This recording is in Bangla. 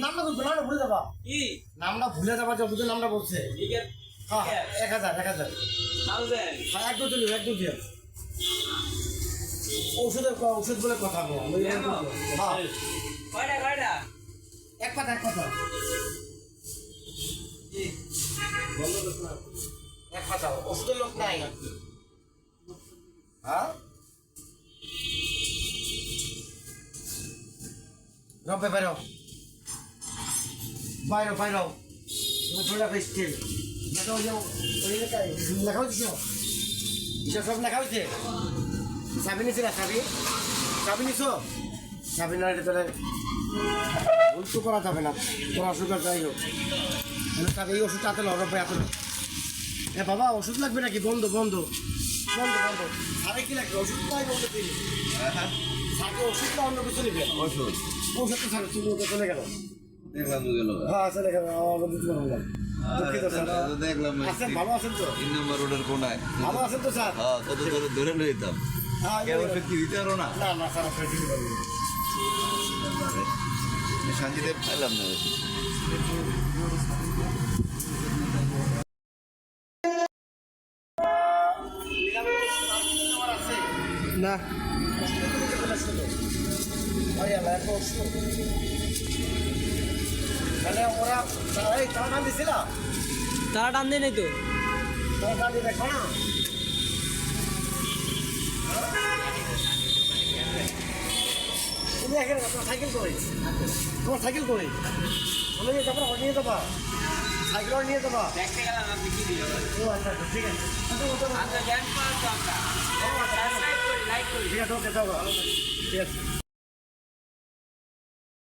নামটা ভুলে যাবা। কি? নামটা বলছে। হ্যাঁ এক হাজার এক হাজার। হ্যাঁ এক ঔষধ বলে কথা। হ্যাঁ। এক কথা এক কথা এক কথা ওষুধের লোক নাই। হ্যাঁ? রবে বাইরো বাইরো বাইরো থোড়া বেশ স্টিল হয়েছে ওই লেখা লেখা হয়েছে সব লেখা হয়েছে চাবি নিছি না চাবি চাবি নিছো চাবি না এটা তোরে উল্টো করা যাবে না তোর অসুখ আছে, যাই হোক তাহলে এই ওষুধটা হাতে লড় এত এ বাবা ওষুধ লাগবে নাকি বন্ধ বন্ধ বন্ধ বন্ধ আরে কি লাগবে ওষুধ ওষুধটাই বন্ধ দিলি সাথে ওষুধটা অন্য কিছু নেবে ওষুধ। ওষুধ তো তুমি ওকে চলে গেল দেখলাম তো গেল। হ্যাঁ চলে গেল আমার দিতে পারলাম দুঃখিত দেখলাম ভালো আছেন তো? তিন নম্বর রোডের কোনায়। ভালো আছেন তো স্যার? হ্যাঁ কত ধরে ধরে লই যেতাম। হ্যাঁ ওষুধ কি দিতে পারো না? না না স্যার আপনার দিতে পারবেন শান্তিতে পাইলাম না। ওষুধ। না তাহলে ওরা এই তারা নাম দিছিল তারা টান দিয়ে নেই তো তারা দিয়ে দেখো না তুমি এখানে তোমার সাইকেল করে তোমার সাইকেল করে বলে যে তারপর নিয়ে যাবা সাইকেল নিয়ে যাবা দেখতে গেলাম আপনি কি দিল ও আচ্ছা আচ্ছা, ঠিক আছে আচ্ছা, তো আমরা ও, আচ্ছা, আচ্ছা। লাইক করি লাইক করি